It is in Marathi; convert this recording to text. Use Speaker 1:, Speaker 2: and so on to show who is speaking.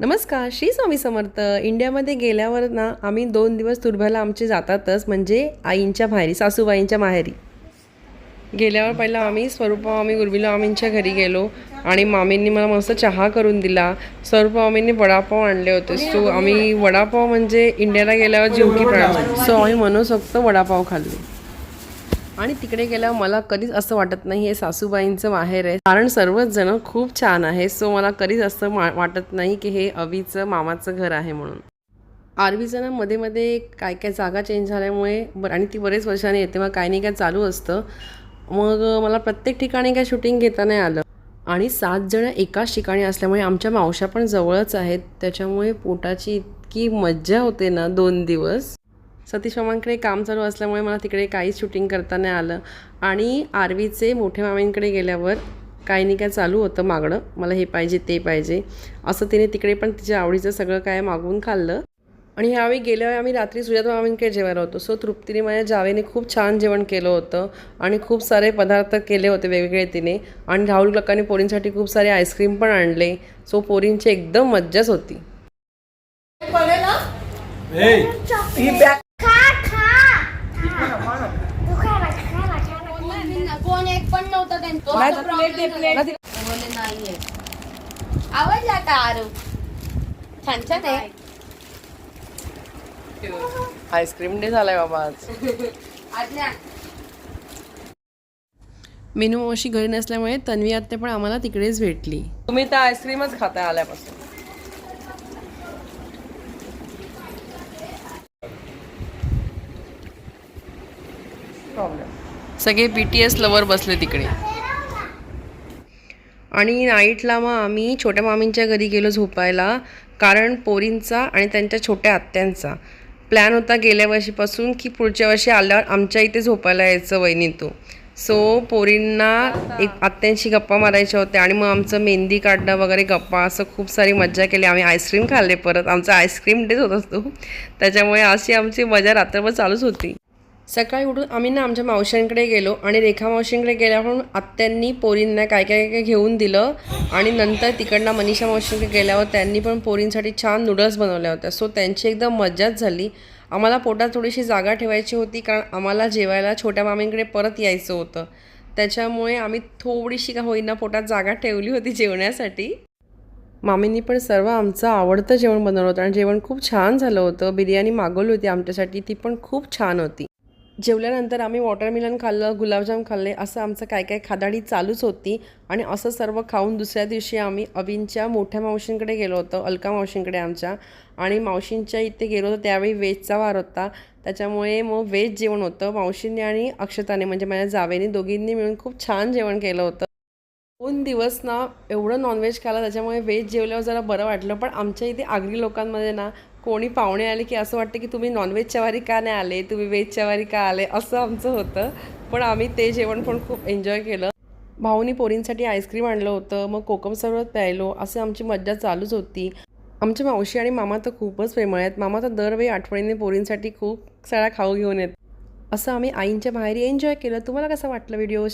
Speaker 1: नमस्कार श्री स्वामी समर्थ. इंडियामध्ये गेल्यावर ना आम्ही दोन दिवस तुरभ्याला आमचे जातातच म्हणजे आईंच्या माहेरी सासूबाईंच्या माहेरी. गेल्यावर पहिला आम्ही स्वरूपा मामी गुरबिला मामींच्या घरी गेलो आणि मामींनी मला मस्त चहा करून दिला. स्वरूपा मामींनी वडापाव आणले होते. सो आम्ही वडापाव म्हणजे इंडियाला गेल्यावर जेवढी की प्राण. सो आम्ही म्हणू शकतो वडापाव खाल्ले. आणि तिकडे गेल्यावर मला कधीच असं वाटत नाही हे सासूबाईंचं माहेर आहे. कारण सर्वच जण खूप छान आहे सो मला कधीच असं वाटत नाही की हे अवीचं मामाचं घर आहे म्हणून. आरवीचं ना मध्ये मध्ये काय काय जागा चेंज झाल्यामुळे आणि ती बरेच वर्षांनी येते मग काय नाही काय चालू असतं. मग मला प्रत्येक ठिकाणी काय शूटिंग घेता नाही आलं. आणि सात जण एकाच ठिकाणी असल्यामुळे आमच्या मावशा पण जवळच आहेत त्याच्यामुळे पोटाची इतकी मज्जा होते ना दोन दिवस. सतीश मामांकडे काम चालू असल्यामुळे मला तिकडे काहीच शूटिंग करता नाही आलं. आणि आरवीचे मोठ्या मामांकडे गेल्यावर काही नाही काय चालू होतं मागणं. मला हे पाहिजे ते पाहिजे. असं तिने तिकडे पण तिच्या आवडीचं सगळं काय मागवून खाल्लं. आणि ह्यावेळी गेल्यावेळी आम्ही रात्री सुजाता मामींकडे जेवायला होतो. सो तृप्तीने माझ्या जावेने खूप छान जेवण केलं होतं. आणि खूप सारे पदार्थ केले होते वेगवेगळे तिने. आणि राहुल काकाने पोरींसाठी खूप सारे आईस्क्रीम पण आणले. सो पोरींची एकदम मज्जाच होती
Speaker 2: कोण एक पण नव्हतं त्यांचं बोलले नाहीये. आवडला का आरू. छान छान आहे.
Speaker 1: आईस्क्रीम डे झालाय बाबा आज.
Speaker 2: आज्ञा.
Speaker 1: मेनू मावशी घरी नसल्यामुळे तन्वी आत्या पण आम्हाला तिकडेच भेटली. तुम्ही तर आईस्क्रीमच खाताय आल्यापासून. सगळे बी टी एस लवर बसले तिकडे. आणि नाईटला मग आम्ही छोट्या मामींच्या घरी गेलो झोपायला कारण पोरींचा आणि त्यांच्या छोट्या आत्यांचा. प्लॅन होता गेल्या वर्षीपासून की पुढच्या वर्षी आल्यावर आमच्या इथे झोपायला यायचं वहिनीतो सो पोरींना एक आत्यांशी गप्पा मारायच्या होत्या आणि मग आमचं मेहंदी काढणं वगैरे गप्पा असं खूप सारी मज्जा केली. आम्ही आईस्क्रीम खाल्ले परत. आमचा आईस्क्रीम डेच होत असतो. त्याच्यामुळे अशी आमची मजा रात्रभर चालूच होती. सकाळी उठून आम्ही ना आमच्या मावशांकडे गेलो आणि रेखा मावशींकडे गेल्यावर आत्यांनी पोरींना काय काय काय घेऊन दिलं आणि नंतर तिकडनं मनीषा मावशींकडे गेल्यावर त्यांनी पण पोरींसाठी छान नूडल्स बनवल्या होत्या. सो त्यांची एकदम मज्जाच झाली. आम्हाला पोटात थोडीशी जागा ठेवायची होती कारण आम्हाला जेवायला छोट्या मामींकडे परत यायचं होतं. त्याच्यामुळे आम्ही थोडीशी का होईना पोटात जागा ठेवली होती जेवण्यासाठी. मामींनी पण सर्व आमचं आवडतं जेवण बनवलं होतं आणि जेवण खूप छान झालं होतं. बिर्याणी मागवली होती आमच्यासाठी. ती पण खूप छान होती. जेवल्यानंतर आम्ही वॉटरमिलन खाल्लं गुलाबजाम खाल्ले असं आमचं काय काय खादाडी चालूच होती. आणि असं सर्व खाऊन दुसऱ्या दिवशी आम्ही अविनच्या मोठ्या मावशींकडे गेलो होतो अलका मावशींकडे आमच्या. आणि मावशींच्या इथे गेलो होतो त्यावेळी व्हेजचा वार होता. त्याच्यामुळे मग व्हेज जेवण होतं. मावशींनी आणि अक्षताने म्हणजे माझ्या जावेने दोघींनी मिळून खूप छान जेवण केलं होतं. दोन दिवस ना एवढं नॉनव्हेज खाल्लं त्याच्यामुळे व्हेज जेवल्यावर जरा बरं वाटलं. पण आमच्या इथे आगरी लोकांमध्ये ना कोणी पाहुणे आले की असं वाटतं की तुम्ही नॉनव्हेजच्या वारी का नाही आले तुम्ही व्हेजच्या वारी का आले? असं आमचं होतं. पण आम्ही ते जेवण पण खूप एन्जॉय केलं. भाऊनी पोरींसाठी आईस्क्रीम आणलं होतं मग कोकम सरबत प्यायलो असं आमची मज्जा चालूच होती. आमच्या मावशी आणि मामा तर खूपच प्रेमळ आहेत. मामा तर दरवेळी आठवणीने पोरींसाठी खूप सारा खाऊ घेऊन येत. असं आम्ही आईंच्या बाहेर एन्जॉय केलं. तुम्हाला कसं वाटलं व्हिडिओ